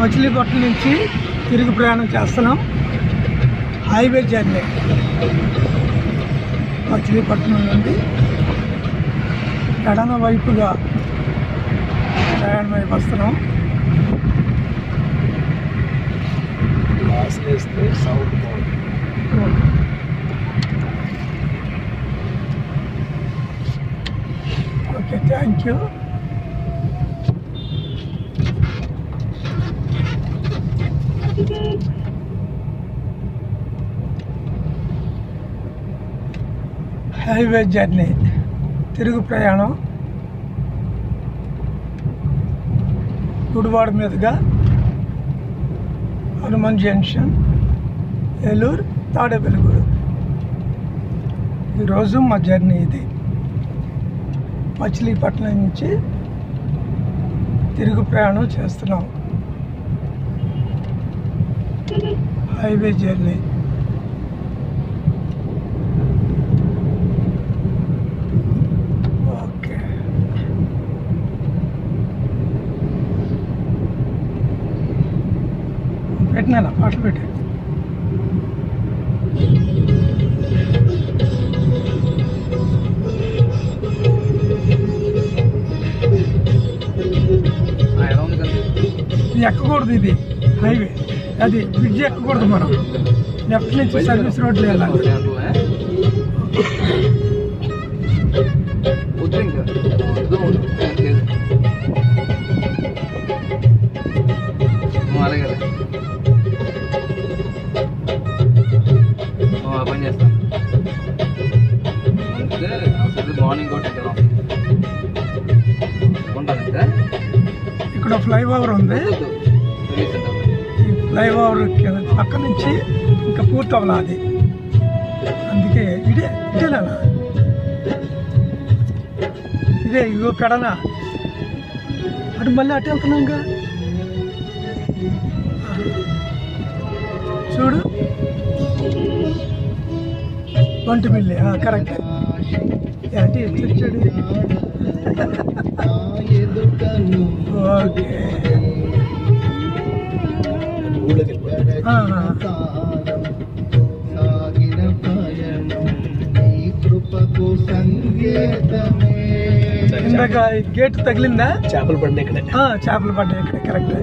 మచిలీపట్నం నుంచి తిరుగు ప్రయాణం చేస్తున్నాం. Highway journey. మచిలీపట్నం నుండి ఎడన వైపుగా ప్రయాణం వైపు వస్తున్నాం okay thank you highway journey తిరుగు ప్రయాణం. గుడివాడ మీదుగా హనుమాన్ జంక్షన్ ఏలూరు తాడేపల్లిగూడు ఈరోజు మా జర్నీ ఇది. మచిలీపట్నం నుంచి తిరుగు ప్రయాణం చేస్తున్నాం. హైవే జర్నీ ఓకే పెట్టినా పాటలు పెట్టి ఎలా ఉంది కదా ఇది ఎక్కకూడదు ఇది హైవే అది బ్రిడ్జ్ ఎక్కకూడదు మనం. లెఫ్ట్ నుంచి సర్వీస్ రోడ్లు వెళ్ళాలి. మార్నింగ్ ఇక్కడ ఫ్లైఓవర్ ఉంది. ఫ్లైఓవర్ పక్క నుంచి ఇంకా పూర్తి అవ్వాలి అది అందుకే ఇదే ఇదేనా ఇదే ఇగో పెడనా. అటు మళ్ళీ అటు వెళ్తున్నాం ఇంకా? చూడు. వంటి మిల్లి. కరెక్ట్. ఏంటి ఎట్లా వచ్చాడు. ఓకే. ఊళ్ళోకి ఇందాక గేట్ తగిలిందా? చేపలు పడిన ఇక్కడే. చేపలు పడ్డాయి ఇక్కడ కరెక్ట్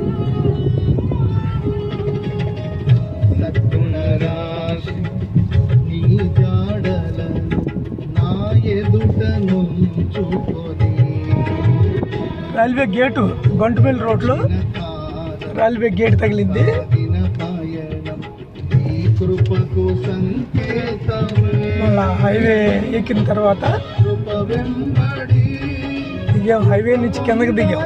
రైల్వే గేటు గొంటుపల్లి రోడ్లో. రైల్వే గేట్ తగిలింది. మళ్ళా హైవే ఎక్కిన తర్వాత దిగాం. హైవే నుంచి కిందకి దిగాం.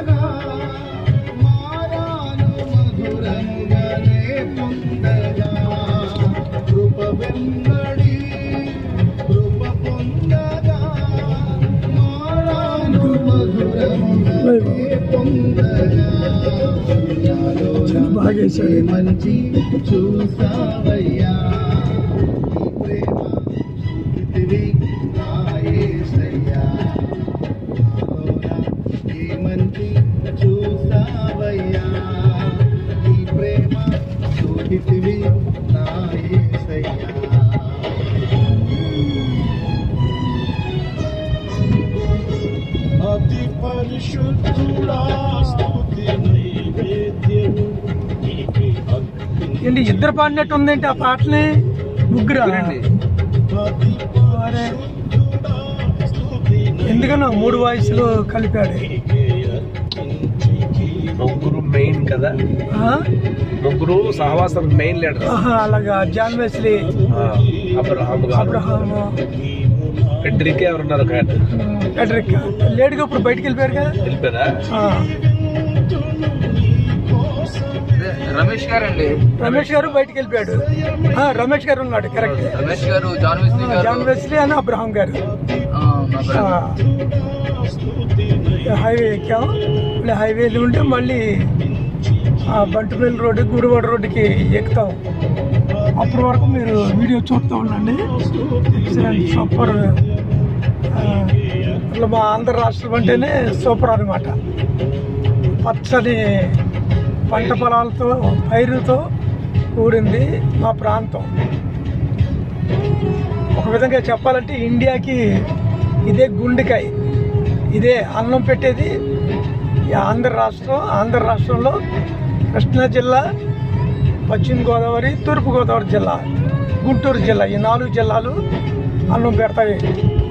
కృప వెంబడి చాలా బాగా వేసాడు మంచి చూసావయ్యా. ఏంటి ఇద్దరు పాడినట్టు ఉందేంటి ఆ పాటని? ముగ్గురు? చూడండి. అతి అరే పరిశుద్ధుడా స్తుతి ఎందుకనో మూడు వాయిస్లు కలిపాడు? ముగ్గురు మెయిన్ కదా? ముగ్గురు సహవాసం మెయిన్ లీడర్. అలాగా. జాన్ వెస్లీ అబ్రహాం గారు. అబ్రహాము పెడ్రికే ఎవరున్నారు ఒక ఇప్పుడు బయటికి వెళ్ళిపోయారు కదా? వెళ్ళిపోయారా? రమేష్ గారు అండి రమేష్ గారు బయటికి వెళ్ళిపోయాడు. ఆ, రమేష్ గారు ఉన్నాడు కరెక్ట్ రమేష్ గారు జాన్ విస్లీ గారు జాన్ వెస్లీ అని అబ్రహాం గారు. హైవే ఎక్కాం. మళ్ళీ హైవేలు ఉంటే మళ్ళీ బంటుపల్లి రోడ్డు గుడివాడ రోడ్డుకి ఎక్కుతాం. అప్పటి వరకు మీరు వీడియో చూస్తూ ఉండండి. సూపర్ ఇట్లా మా ఆంధ్ర రాష్ట్రం అంటేనే సూపర్ అనమాట పచ్చని పంట పొలాలతో పైరుతో కూడింది మా ప్రాంతం. ఒక విధంగా చెప్పాలంటే ఇండియాకి ఇదే గుండెకాయ. ఇదే అన్నం పెట్టేది ఆంధ్ర రాష్ట్రం ఆంధ్ర రాష్ట్రంలో కృష్ణా జిల్లా పశ్చిమ గోదావరి తూర్పుగోదావరి జిల్లా గుంటూరు జిల్లా ఈ నాలుగు జిల్లాలు అన్నం పెడతాయి.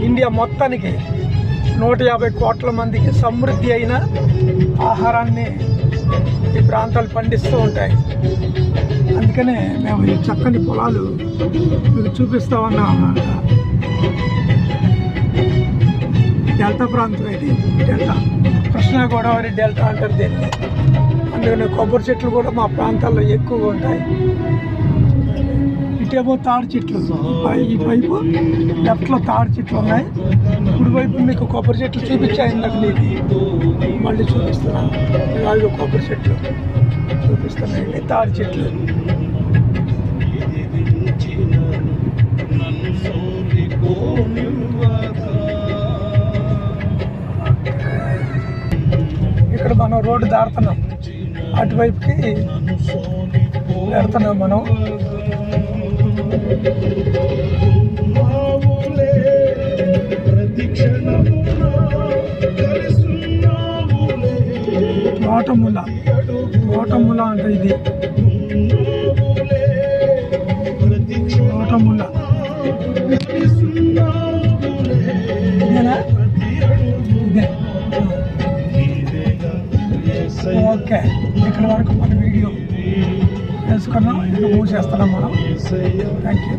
ఇండియా మొత్తానికి నూట యాభై కోట్ల మందికి సమృద్ధి అయిన ఆహారాన్ని ఈ ప్రాంతాలు పండిస్తూ ఉంటాయి. అందుకనే మేము ఈ చక్కని పొలాలు మీకు చూపిస్తా ఉన్నాం డెల్టా ప్రాంతం ఇది డెల్టా. కృష్ణా గోదావరి డెల్టా అంటారు దీన్ని. అందుకని కొబ్బరి చెట్లు కూడా మా ప్రాంతాల్లో ఎక్కువగా ఉంటాయి. ఇటేమో తాడి చెట్లు ఈ వైపు లెఫ్ట్లో తాడి చెట్లు ఉన్నాయి. కుడి వైపు మీకు కొబ్బరి చెట్లు చూపించాయి ఇందాక నీకు. మళ్ళీ చూపిస్తున్నాను అవి కొబ్బరి చెట్లు చూపిస్తున్నాయండి తాడి చెట్లు. ఇక్కడ మనం రోడ్డు దాడుతున్నాం అటువైపుకి వెళ్తున్నాం మనం. తోటముల తోటముల అంటే ఇది. తోటముల. ఓకే ఇక్కడ వరకు మన వీడియో. వేసుకున్నాం ఇక్కడ మూసేస్తున్నాం మనం? Thank you